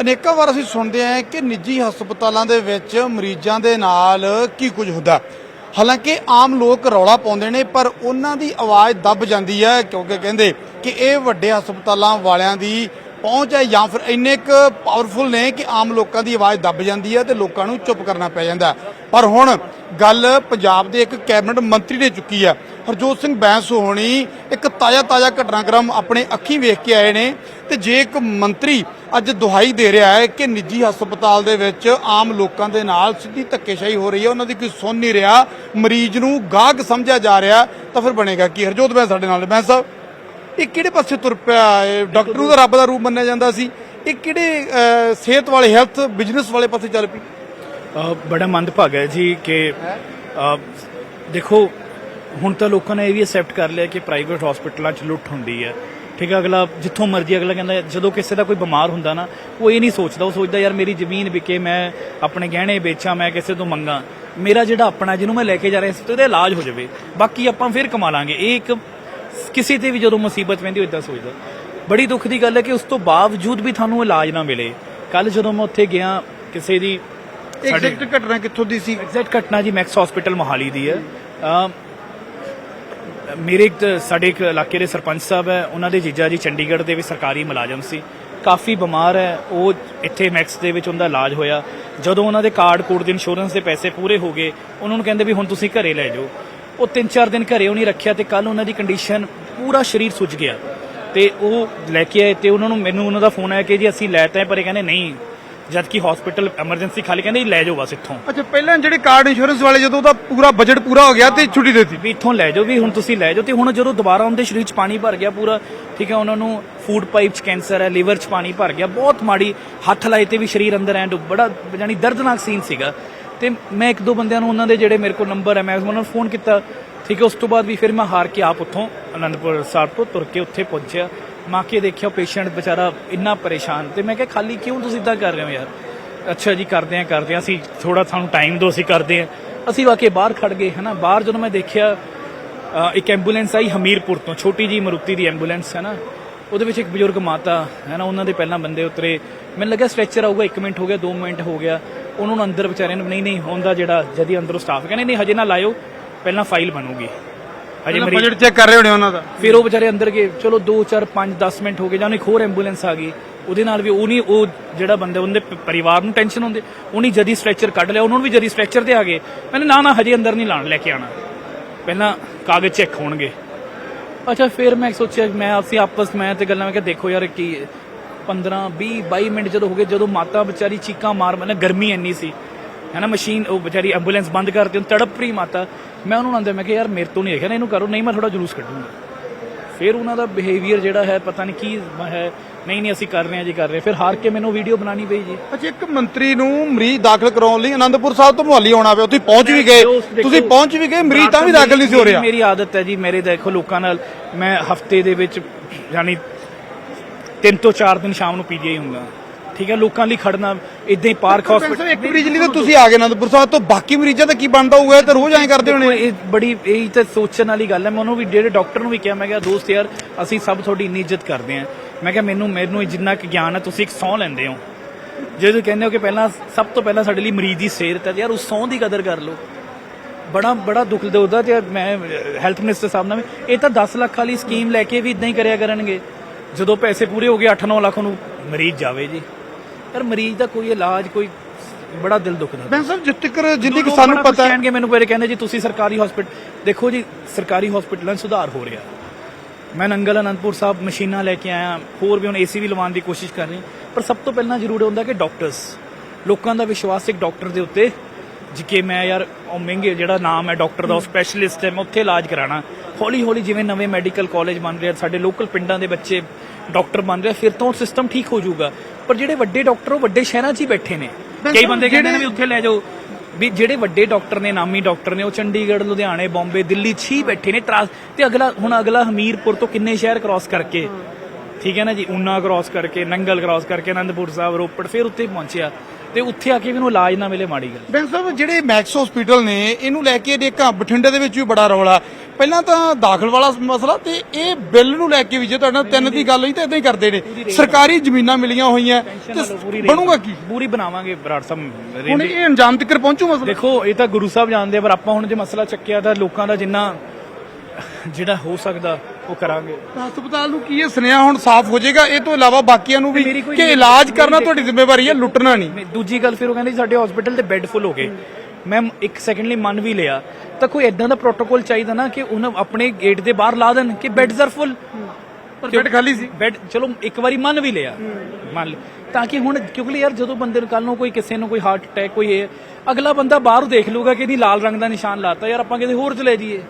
ਅਨੇਕਾਂ ਵਾਰ ਅਸੀਂ ਸੁਣਦੇ ਹਾਂ ਕਿ ਨਿੱਜੀ ਹਸਪਤਾਲਾਂ ਦੇ ਵਿੱਚ ਮਰੀਜ਼ਾਂ ਦੇ ਨਾਲ ਕੀ ਕੁਝ ਹੁੰਦਾ ਹਾਲਾਂਕਿ ਆਮ ਲੋਕ ਰੌਲਾ ਪਾਉਂਦੇ ਨੇ, ਪਰ ਉਹਨਾਂ ਦੀ ਆਵਾਜ਼ ਦੱਬ ਜਾਂਦੀ ਹੈ ਕਿਉਂਕਿ ਕਹਿੰਦੇ ਕਿ ਇਹ ਵੱਡੇ ਹਸਪਤਾਲਾਂ ਵਾਲਿਆਂ ਦੀ ਪਹੁੰਚ ਹੈ ਜਾਂ ਫਿਰ ਇੰਨੇ ਕੁ ਪਾਵਰਫੁਲ ਨੇ ਕਿ ਆਮ ਲੋਕਾਂ ਦੀ ਆਵਾਜ਼ ਦੱਬ ਜਾਂਦੀ ਹੈ ਤੇ ਲੋਕਾਂ ਨੂੰ ਚੁੱਪ ਕਰਨਾ ਪੈ ਜਾਂਦਾ ਪਰ ਹੁਣ ਗੱਲ ਪੰਜਾਬ ਦੇ ਇੱਕ ਕੈਬਨਿਟ ਮੰਤਰੀ ਨੇ ਚੁੱਕੀ ਹੈ। ਹਰਜੋਤ ਸਿੰਘ ਬੈਂਸ ਹੋਣੀ ਇੱਕ ਤਾਜ਼ਾ ਤਾਜ਼ਾ ਘਟਨਾਕ੍ਰਮ ਆਪਣੇ ਅੱਖੀਂ ਵੇਖ ਕੇ ਆਏ ਨੇ ਤੇ ਜੇ ਇੱਕ ਮੰਤਰੀ ਅੱਜ ਦੁਹਾਈ ਦੇ ਰਿਹਾ ਹੈ ਕਿ ਨਿੱਜੀ ਹਸਪਤਾਲ ਦੇ ਵਿੱਚ ਆਮ ਲੋਕਾਂ ਦੇ ਨਾਲ ਸਿੱਧੀ ਧੱਕੇਸ਼ਾਹੀ ਹੋ ਰਹੀ ਹੈ, ਉਹਨਾਂ ਦੀ ਕੋਈ ਸੁਣ ਨਹੀਂ ਰਿਹਾ, ਮਰੀਜ਼ ਨੂੰ ਗਾਹਕ ਸਮਝਿਆ ਜਾ ਰਿਹਾ, ਤਾਂ ਫਿਰ ਬਣੇਗਾ ਕੀ? ਹਰਜੋਤ ਬੈਂਸ ਸਾਡੇ ਨਾਲ, ਬੈਂਸ ਸਾਹਿਬ। ਇਹ ਕਿਹੜੇ ਪਾਸੇ ਤੁਰ ਪਿਆ? ਇਹ ਡਾਕਟਰ ਨੂੰ ਤਾਂ ਰੱਬ ਦਾ ਰੂਪ ਮੰਨਿਆ ਜਾਂਦਾ ਸੀ। ਇਹ ਕਿਹੜੇ ਅਹ, ਸਿਹਤ ਵਾਲੇ ਹੈਲਥ ਬਿਜ਼ਨਸ ਵਾਲੇ ਪਾਸੇ ਚੱਲ ਪਈ? ਅ, ਬੜਾ ਮੰਦਭਾਗਾ ਹੈ ਜੀ ਕਿ ਅ, ਦੇਖੋ ਹੁਣ ਤਾਂ ਲੋਕਾਂ ਨੇ ਇਹ ਵੀ ਅਸੈਪਟ ਕਰ ਲਿਆ ਕਿ ਪ੍ਰਾਈਵੇਟ ਹਸਪੀਟਲਾਂ 'ਚ ਲੁੱਟ ਹੁੰਦੀ ਹੈ। ਠੀਕ ਹੈ ਅਗਲਾ ਜਿੱਥੋਂ ਮਰਜ਼ੀ ਅਗਲਾ ਕਹਿੰਦਾ ਜਦੋਂ ਕਿਸੇ ਦਾ ਕੋਈ ਬਿਮਾਰ ਹੁੰਦਾ ਨਾ ਉਹ ਇਹ ਨਹੀਂ ਸੋਚਦਾ ਉਹ ਸੋਚਦਾ ਯਾਰ ਮੇਰੀ ਜ਼ਮੀਨ ਵਿਕੇ ਮੈਂ ਆਪਣੇ ਗਹਿਣੇ ਵੇਚਾਂ ਮੈਂ ਕਿਸੇ ਤੋਂ ਮੰਗਾ। ਮੇਰਾ ਜਿਹੜਾ ਆਪਣਾ ਜਿਹਨੂੰ ਮੈਂ ਲੈ ਕੇ ਜਾ ਰਿਹਾ ਸੀ ਤੇ ਉਹਦਾ ਇਲਾਜ ਹੋ ਜਾਵੇ। ਬਾਕੀ ਆਪਾਂ ਫਿਰ ਕਮਾ ਲਾਂਗੇ। ਇਹ ਇੱਕ ਕਿਸੇ ਤੇ ਵੀ ਜਦੋਂ ਮੁਸੀਬਤ ਪੈਂਦੀ ਉਹ ਇਦਾਂ ਸੋਚਦਾ। ਬੜੀ ਦੁੱਖ ਦੀ ਗੱਲ ਹੈ ਕਿ ਉਸ ਤੋਂ ਬਾਵਜੂਦ ਵੀ ਤੁਹਾਨੂੰ ਇਲਾਜ ਨਾ ਮਿਲੇ। ਕੱਲ ਜਦੋਂ ਮੈਂ ਉੱਥੇ ਗਿਆ ਕਿਸੇ ਦੀ ਐਗਜ਼ੈਕਟ ਘਟਨਾ ਕਿੱਥੋਂ ਦੀ ਸੀ? ਐਗਜ਼ੈਕਟ ਘਟਨਾ ਜੀ ਮੈਕਸ ਹਸਪੀਟਲ ਮੋਹਾਲੀ ਦੀ ਹੈ। ਮੇਰੇ ਸਾਡੇ ਇੱਕ ਇਲਾਕੇ ਦੇ ਸਰਪੰਚ ਸਾਹਿਬ ਹੈ ਉਹਨਾਂ ਦੇ ਜੀਜਾ ਜੀ ਚੰਡੀਗੜ੍ਹ ਦੇ ਵੀ ਸਰਕਾਰੀ ਮੁਲਾਜ਼ਮ ਸੀ। ਕਾਫੀ ਬਿਮਾਰ ਹੈ ਉਹ ਇੱਥੇ ਮੈਕਸ ਦੇ ਵਿੱਚ ਉਹਦਾ ਇਲਾਜ ਹੋਇਆ। ਜਦੋਂ ਉਹਨਾਂ ਦੇ ਕਾਰਡ ਕੋਡ ਦੇ ਇੰਸ਼ੋਰੈਂਸ ਦੇ ਪੈਸੇ ਪੂਰੇ ਹੋ ਗਏ ਉਹਨਾਂ ਨੂੰ ਕਹਿੰਦੇ ਵੀ ਹੁਣ ਤੁਸੀਂ ਘਰੇ ਲੈ ਜਾਓ। ਉਹ 3-4 ਦਿਨ ਘਰੇ ਉਹ ਨਹੀਂ ਰੱਖਿਆ ਤੇ ਕੱਲ ਉਹਨਾਂ ਦੀ ਕੰਡੀਸ਼ਨ ਪੂਰਾ ਸਰੀਰ ਸੁੱਜ ਗਿਆ। ਤੇ ਉਹ ਲੈ ਕੇ ਆਏ ਤੇ ਉਹਨਾਂ ਨੂੰ ਮੈਨੂੰ ਉਹਨਾਂ ਦਾ ਫੋਨ ਆਇਆ ਕਿ ਜੀ ਅਸੀਂ ਲੈ ਤਾਂ ਪਰ ਇਹ ਕਹਿੰਦੇ ਨਹੀਂ ਜਦ ਕਿ ਹਸਪੀਟਲ ਐਮਰਜੈਂਸੀ ਖਾਲੀ ਕਹਿੰਦੇ ਲੈ ਜਾਓ ਬਸ ਇੱਥੋਂ। ਅੱਛਾ ਪਹਿਲਾਂ ਜਿਹੜੇ ਕਾਰਡ ਇੰਸ਼ੋਰੈਂਸ ਵਾਲੇ ਜਦੋਂ ਉਹਦਾ ਪੂਰਾ ਬਜਟ ਪੂਰਾ ਹੋ ਗਿਆ ਤੇ ਛੁੱਟੀ ਦੇ ਦਿੱਤੀ। ਵੀ ਇੱਥੋਂ ਲੈ ਜਾਓ ਵੀ ਹੁਣ ਤੁਸੀਂ ਲੈ ਜਾਓ ਤੇ ਹੁਣ ਜਦੋਂ ਦੁਬਾਰਾ ਉਹਦੇ ਸਰੀਰ 'ਚ ਪਾਣੀ ਭਰ ਗਿਆ ਪੂਰਾ ਠੀਕ ਹੈ ਉਹਨਾਂ ਨੂੰ ਫੂਡ ਪਾਈਪ 'ਚ ਕੈਂਸਰ ਹੈ ਲਿਵਰ 'ਚ ਪਾਣੀ ਭਰ ਗਿਆ ਬਹੁਤ ਮਾੜੀ ਹੱਥ ਲਾਏ ਤੇ ਵੀ ਸਰੀਰ ਅੰਦਰ ਐਂ ਡੁੱਬ ਬੜਾ ਜਾਨੀ ਦਰਦਨਾਕ ਸੀਨ ਸੀਗਾ। ਤੇ ਮੈਂ ਇੱਕ ਦੋ ਬੰਦਿਆਂ ਨੂੰ ਉਹਨਾਂ ਦੇ ਜਿਹੜੇ ਮੇਰੇ ਕੋਲ ਨੰਬਰ ਹੈ, ਮੈਂ ਉਹਨਾਂ ਨੂੰ ਫੋਨ ਕੀਤਾ। ਠੀਕ ਹੈ, ਉਸ ਤੋਂ ਬਾਅਦ ਵੀ ਫਿਰ ਮੈਂ ਹਾਰ ਕੇ ਆਪ ਉੱਥੋਂ ਅਨੰਦਪੁਰ ਸਾਹਿਬ ਤੋਂ ਤੁਰ ਕੇ ਉੱਥੇ ਪਹੁੰਚਿਆ। ਮਾ ਕੇ ਦੇਖਿਆ ਪੇਸ਼ੈਂਟ ਵਿਚਾਰਾ ਇੰਨਾ ਪਰੇਸ਼ਾਨ। ਤੇ ਮੈਂ ਕਿਹਾ, ਖਾਲੀ ਕਿਉਂ ਤੁਸੀਂ ਇਦਾਂ ਕਰ ਰਹੇ ਹੋ ਯਾਰ? ਅੱਛਾ ਜੀ, ਕਰਦੇ ਆ ਕਰਦੇ ਆ ਅਸੀਂ ਥੋੜਾ ਤੁਹਾਨੂੰ ਟਾਈਮ ਦਿਓ, ਅਸੀਂ ਕਰਦੇ ਆ ਅਸੀਂ ਵਾਕੇ ਬਾਹਰ ਖੜ ਗਏ ਹਨਾ ਬਾਹਰ ਜਦੋਂ ਮੈਂ ਦੇਖਿਆ ਇੱਕ ਐਂਬੂਲੈਂਸ ਆਈ ਹਮੀਰਪੁਰ ਤੋਂ। ਛੋਟੀ ਜੀ ਮਰੂਤੀ ਦੀ ਐਂਬੂਲੈਂਸ ਹੈ ਨਾ? ਉਹਦੇ ਵਿੱਚ ਇੱਕ ਬਜ਼ੁਰਗ ਮਾਤਾ, ਹੈ ਨਾ? ਉਹਨਾਂ ਦੇ ਪਹਿਲਾਂ ਬੰਦੇ ਉਤਰੇ। ਮੈਨੂੰ ਲੱਗਾ ਸਟ੍ਰੈਚਰ ਆਊਗਾ 1 ਮਿੰਟ ਹੋ ਗਿਆ 2 ਮਿੰਟ ਹੋ ਗਿਆ। ਉਹਨਾਂ ਨੂੰ ਅੰਦਰ ਵਿਚਾਰਿਆਂ ਨੂੰ ਨਹੀਂ ਨਹੀਂ ਹੁੰਦਾ ਜਿਹੜਾ ਜਦੀ ਅੰਦਰੋਂ ਸਟਾਫ ਕਹਿੰਦੇ ਨਹੀਂ ਹਜੇ ਨਾ ਲਾਇਓ ਪਹਿਲਾਂ ਫਾਈਲ ਬਣੂਗੀ। ਹਜੇ ਮਰੀਜ਼ ਬਜਟ ਚੈੱਕ ਕਰ ਰਹੇ ਹੋਣੇ ਉਹਨਾਂ ਦਾ। ਫਿਰ ਉਹ ਵਿਚਾਰੇ ਅੰਦਰ ਗਏ ਚਲੋ 2 4 5 10 ਮਿੰਟ ਹੋ ਗਏ ਜਾਂ ਇੱਕ ਹੋਰ ਐਂਬੂਲੈਂਸ ਆ ਗਈ ਉਹਦੇ ਨਾਲ ਵੀ ਉਹ ਨਹੀਂ ਉਹ ਜਿਹੜਾ ਬੰਦਾ ਉਹਦੇ ਪਰਿਵਾਰ ਨੂੰ ਟੈਨਸ਼ਨ ਹੁੰਦੀ ਉਹਨੇ ਜਦੀ ਸਟ੍ਰੈਚਰ ਕੱਢ ਲਿਆ ਉਹਨਾਂ ਨੂੰ ਵੀ ਜਦੀ ਸਟ੍ਰੈਚਰ ਤੇ ਆ ਗਏ। ਮੈंने ਨਾ ਨਾ ਹਜੇ ਅੰਦਰ ਨਹੀਂ ਲਾਣ ਲੈ ਕੇ ਆਣਾ ਪਹਿਲਾਂ ਕਾਗਜ਼ ਚੈੱਕ ਹੋਣਗੇ। ਅੱਛਾ ਫਿਰ ਮੈਂ ਸੋਚਿਆ ਮੈਂ ਆਪਸੀ ਆਪਸ ਮੈਂ ਤੇ ਗੱਲਾਂ ਮੈਂ ਕਿਹਾ ਦੇਖੋ ਯਾਰ ਕੀ 15 20 22 ਮਿੰਟ ਜਦੋਂ ਹੋ ਗਏ ਜਦੋਂ ਮਾਤਾ ਵਿਚਾਰੀ ਚੀਕਾਂ ਮਾਰ ਮਨ ਗਰਮੀ ਇੰਨੀ ਸੀ। ਹੈ ਨਾ ਮਸ਼ੀਨ ਉਹ ਵਿਚਾਰੀ ਐਂਬੂਲੈਂਸ ਬੰਦ ਕਰਤੀ ਉਹ ਤੜਪ ਰਹੀ ਮਾਤਾ। ਮੈਂ ਉਹਨੂੰ ਆਂਦੇ ਮੈਂ ਕਿਹਾ ਯਾਰ ਮੇਰੇ ਤੋਂ ਨਹੀਂ ਨਾ ਇਹਨੂੰ ਕਰੋ ਨਹੀਂ ਮੈਂ ਥੋੜਾ ਜਲੂਸ ਕੱਢੂੰਗਾ। ਫਿਰ ਉਹਨਾਂ ਦਾ ਬਿਹੇਵੀਅਰ ਜਿਹੜਾ ਹੈ ਪਤਾ ਨਹੀਂ ਕੀ ਹੈ ਨਹੀਂ ਨਹੀਂ ਅਸੀਂ ਕਰ ਰਹੇ ਹਾਂ ਜੀ ਕਰ ਰਹੇ। ਫਿਰ ਹਾਰ ਕੇ ਮੈਨੂੰ ਵੀਡੀਓ ਬਣਾਣੀ ਪਈ ਜੀ। ਅੱਛਾ ਇੱਕ ਮੰਤਰੀ ਨੂੰ ਮਰੀਜ਼ ਦਾਖਲ ਕਰਾਉਣ ਲਈ ਆਨੰਦਪੁਰ ਸਾਹਿਬ ਤੋਂ ਮੁਹਾਲੀ ਆਉਣਾ ਪਿਆ ਤੁਸੀਂ ਪਹੁੰਚ ਵੀ ਗਏ। ਤੁਸੀਂ ਪਹੁੰਚ ਵੀ ਗਏ ਮਰੀਜ਼ ਤਾਂ ਵੀ ਦਾਖਲ ਨਹੀਂ ਸੀ ਹੋ ਰਿਹਾ। ਮੇਰੀ ਆਦਤ ਹੈ ਜੀ ਮੇਰੇ ਦੇਖੋ ਲੋਕਾਂ ਨਾਲ ਮੈਂ ਹਫ਼ਤੇ ਦੇ ਵਿੱਚ ਯਾਨੀ ਤਿੰਨ ਤੋਂ ਚਾਰ ਦਿਨ ਸ਼ਾਮ ਨੂੰ ਪੀਜੀਆਈ ਹੁੰਦਾ। ਠੀਕ ਹੈ ਲੋਕਾਂ ਲਈ ਖੜਨਾ ਇਦਾਂ ਹੀ ਪਾਰਕ ਹਸਪੀਟਲ ਇੱਕ ਮਰੀਜ਼ ਲਈ ਤਾਂ ਤੁਸੀਂ ਆ ਗਏ ਆਨੰਦਪੁਰ ਸਾਹਿਬ ਤੋਂ ਬਾਕੀ ਮਰੀਜ਼ਾਂ ਦਾ ਕੀ ਬਣਦਾ ਹੋਊਗਾ ਇਹ ਤਾਂ ਰੋਜ਼ ਐਂ ਕਰਦੇ ਹੋਣੇ। ਇਹ ਬੜੀ ਇਹ ਤਾਂ ਸੋਚਣ ਵਾਲੀ ਗੱਲ ਹੈ। ਮੈਂ ਉਹਨੂੰ ਵੀ ਜਿਹੜੇ ਡਾਕਟਰ ਨੂੰ ਵੀ ਕਿਹਾ ਮੈਂ ਕਿਹਾ ਦੋਸਤ ਯਾਰ ਅਸੀਂ ਸਭ ਤੁਹਾਡੀ ਇੰਨੀ ਇੱਜ਼ਤ ਕਰਦੇ ਹਾਂ। ਮੈਂ ਕਿਹਾ ਮੈਨੂੰ ਮੈਨੂੰ ਜਿੰਨਾ ਕਿ ਗਿਆਨ ਹੈ ਤੁਸੀਂ ਇੱਕ ਸਹੁੰ ਲੈਂਦੇ ਹੋ। ਜੇ ਤੁਸੀਂ ਕਹਿੰਦੇ ਹੋ ਕਿ ਪਹਿਲਾਂ ਸਭ ਤੋਂ ਪਹਿਲਾਂ ਸਾਡੇ ਲਈ ਮਰੀਜ਼ ਦੀ ਸਿਹਤ ਹੈ ਯਾਰ ਉਸ ਸਹੁੰ ਦੀ ਕਦਰ ਕਰ ਲਓ। ਬੜਾ ਬੜਾ ਦੁੱਖ ਦਉਦਾ ਤੇ ਮੈਂ ਹੈਲਥ ਮਿਨਿਸਟਰ ਸਾਹਿਬ ਨਾਲ ਇਹ ਤਾਂ 10 ਲੱਖ ਵਾਲੀ ਸਕੀਮ ਲੈ ਕੇ ਵੀ ਇਦਾਂ ਹੀ ਕਰਿਆ ਕਰਨਗੇ। ਜਦੋਂ ਪੈਸੇ ਪੂਰੇ ਹੋ ਗਏ 8-9 ਲੱਖ ਨੂੰ ਮਰੀਜ਼ ਜਾਵੇ ਜੀ। ਯਾਰ ਮਰੀਜ਼ ਦਾ ਕੋਈ ਇਲਾਜ ਕੋਈ ਬੜਾ ਦਿਲ ਦੁਖਦਾ। ਮੈਂ ਸਰ ਜਿੱਤ ਤੱਕ ਜਿੰਨੀ ਕਿ ਸਾਨੂੰ ਪਤਾ ਹੈ ਕਹਿਣਗੇ ਮੈਨੂੰ ਮੇਰੇ ਕਹਿੰਦੇ ਜੀ ਤੁਸੀਂ ਸਰਕਾਰੀ ਹਸਪੀਟਲ ਦੇਖੋ ਜੀ ਸਰਕਾਰੀ ਹਸਪੀਟਲਾਂ 'ਚ ਸੁਧਾਰ ਹੋ ਰਿਹਾ। ਮੈਂ ਨੰਗਲ ਅਨੰਦਪੁਰ ਸਾਹਿਬ ਮਸ਼ੀਨਾਂ ਲੈ ਕੇ ਆਇਆ ਹੋਰ ਵੀ ਹੁਣ ਏਸੀ ਵੀ ਲਵਾਉਣ ਦੀ ਕੋਸ਼ਿਸ਼ ਕਰ ਰਹੇ। ਪਰ ਸਭ ਤੋਂ ਪਹਿਲਾਂ ਜ਼ਰੂਰੀ ਹੁੰਦਾ ਕਿ ਡਾਕਟਰਸ ਲੋਕਾਂ ਦਾ ਵਿਸ਼ਵਾਸ ਇੱਕ ਡਾਕਟਰ ਦੇ ਉੱਤੇ ਜਿੱਕੇ ਮੈਂ ਯਾਰ ਉਹ ਮਹਿੰਗੇ ਜਿਹੜਾ ਨਾਮ ਹੈ ਡਾਕਟਰ ਦਾ ਸਪੈਸ਼ਲਿਸਟ ਹੈ। ਮੈਂ ਉੱਥੇ ਇਲਾਜ ਕਰਾਣਾ। ਹੌਲੀ ਹੌਲੀ ਜਿਵੇਂ ਨਵੇਂ ਮੈਡੀਕਲ ਕਾਲਜ ਬਣ ਰਹੇ ਸਾਡੇ ਲੋਕਲ ਪਿੰਡਾਂ ਦੇ ਬੱਚੇ ਡਾਕਟਰ ਬਣ ਰਹੇ ਫਿਰ ਤੋਂ ਸਿਸਟਮ ਠੀਕ ਹੋ ਜਾਊਗਾ। ਪਰ ਜਿਹੜੇ ਵੱਡੇ ਡਾਕਟਰ ਉਹ ਵੱਡੇ ਸ਼ਹਿਰਾਂ 'ਚ ਹੀ ਬੈਠੇ ਨੇ। ਕਈ ਬੰਦੇ ਕਹਿੰਦੇ ਨੇ ਵੀ ਉੱਥੇ ਲੈ ਜਾਓ। ਵੀ ਜਿਹੜੇ ਵੱਡੇ ਡਾਕਟਰ ਨੇ ਨਾਮੀ ਡਾਕਟਰ ਨੇ ਉਹ ਚੰਡੀਗੜ੍ਹ ਲੁਧਿਆਣੇ ਬੰਬੇ ਦਿੱਲੀ 'ਚ ਹੀ ਬੈਠੇ ਨੇ ਟਰਾਂਸ ਤੇ ਅਗਲਾ ਹੁਣ ਅਗਲਾ ਹਮੀਰਪੁਰ ਤੋਂ ਕਿੰਨੇ ਸ਼ਹਿਰ ਕ੍ਰਾਸ ਕਰਕੇ? ਠੀਕ ਹੈ ਨਾ ਜੀ? ਊਨਾ ਕ੍ਰਾਸ ਕਰਕੇ ਨੰਗਲ ਕ੍ਰਾਸ ਕਰਕੇ ਆਨੰਦਪੁਰ ਸਾਹਿਬ ਰੋਪੜ ਫਿਰ ਉੱਤੇ ਪਹੁੰਚਿਆ। ਤੇ ਉੱਥੇ ਆ ਕੇ ਵੀ ਉਹਨੂੰ ਇਲਾਜ ਨਾ ਮਿਲੇ ਮਾੜੀ ਗੱਲ। ਬੈਂਕ ਸਾਹਿਬ ਜਿਹੜੇ ਮੈਕਸ ਹਸਪੀਟਲ ਨੇ ਇਹਨੂੰ ਲੈ ਕੇ ਦੇਖਾਂ ਬਠਿੰਡੇ ਦੇ ਵਿੱਚ ਵੀ ਬੜਾ ਰੌਲਾ। ਪਹਿਲਾਂ ਤਾਂ ਦਾਖਲ ਵਾਲਾ ਮਸਲਾ ਤੇ ਇਹ ਬਿੱਲ ਨੂੰ ਲੈ ਕੇ ਵੀ ਜੇ ਤੁਹਾਡੇ ਤਿੰਨ ਦੀ ਗੱਲ ਹੋਈ ਤਾਂ ਇਦਾਂ ਹੀ ਕਰਦੇ ਨੇ। ਸਰਕਾਰੀ ਜ਼ਮੀਨਾਂ ਮਿਲੀਆਂ ਹੋਈਆਂ ਤੇ ਬਣੂਗਾ ਕੀ? ਪੂਰੀ ਬਣਾਵਾਂਗੇ ਬਰਾੜ ਸਾਹਿਬ ਹੁਣ ਇਹ ਅੰਜਾਮ ਤੱਕ ਪਹੁੰਚੂ ਮਸਲਾ? ਦੇਖੋ ਇਹ ਤਾਂ ਗੁਰੂ ਸਾਹਿਬ ਜਾਣਦੇ ਪਰ ਆਪਾਂ ਹੁਣ ਜੇ ਮਸਲਾ ਚੱਕਿਆ ਤਾਂ ਲੋਕਾਂ ਦਾ ਜਿੰਨਾ ਜਿਹੜਾ ਹੋ ਸਕਦਾ ਉਹ ਕਰਾਂਗੇ। ਤਾਂ ਹਸਪਤਾਲ ਨੂੰ ਕੀ ਇਹ ਸੁਨੇਹਾ ਹੁਣ ਸਾਫ਼ ਹੋ ਜਾਏਗਾ? ਇਹ ਤੋਂ ਇਲਾਵਾ ਬਾਕੀਆਂ ਨੂੰ ਵੀ ਮੇਰੀ ਕੋਈ ਕਿ ਇਲਾਜ ਕਰਨਾ ਤੁਹਾਡੀ ਜ਼ਿੰਮੇਵਾਰੀ ਹੈ ਲੁੱਟਣਾ ਨਹੀਂ। ਦੂਜੀ ਗੱਲ ਫਿਰ ਉਹ ਕਹਿੰਦੇ ਸਾਡੇ ਹਸਪੀਟਲ ਦੇ ਬੈੱਡ ਫੁੱਲ ਹੋ ਗਏ। ਮੈਂ ਇੱਕ ਸੈਕਿੰਡ ਲਈ ਮੰਨ ਵੀ ਲਿਆ। ਤਾਂ ਕੋਈ ਇਦਾਂ ਦਾ ਪ੍ਰੋਟੋਕੋਲ ਚਾਹੀਦਾ ਨਾ ਕਿ ਉਹਨਾਂ ਆਪਣੇ ਗੇਟ ਦੇ ਬਾਹਰ ਲਾ ਦੇਣ ਕਿ ਬੈੱਡਸ ਆਰ ਫੁੱਲ ਪਰ ਬੈੱਡ ਖਾਲੀ ਸੀ। ਬੈੱਡ ਚਲੋ ਇੱਕ ਵਾਰੀ ਮੰਨ ਵੀ ਲਿਆ। ਮੰਨ ਲਿਆ। ਤਾਂ ਕਿ ਹੁਣ ਕਿਉਂਕਿ ਯਾਰ ਜਦੋਂ ਬੰਦੇ ਨੂੰ ਕੱਲ ਨੂੰ ਕੋਈ ਕਿਸੇ ਨੂੰ ਕੋਈ ਹਾਰਟ ਅਟੈਕ ਕੋਈ ਇਹ ਅਗਲਾ ਬੰਦਾ ਬਾਹਰੋਂ ਦੇਖ ਲੂਗਾ ਕਿ ਇਹਦੀ ਲਾਲ ਰੰਗ ਦਾ ਨਿਸ਼ਾਨ ਲਾਤਾ। ਯਾਰ ਆਪਾਂ ਕਿਤੇ ਹੋਰ ਚਲੇ ਜਾਈਏ।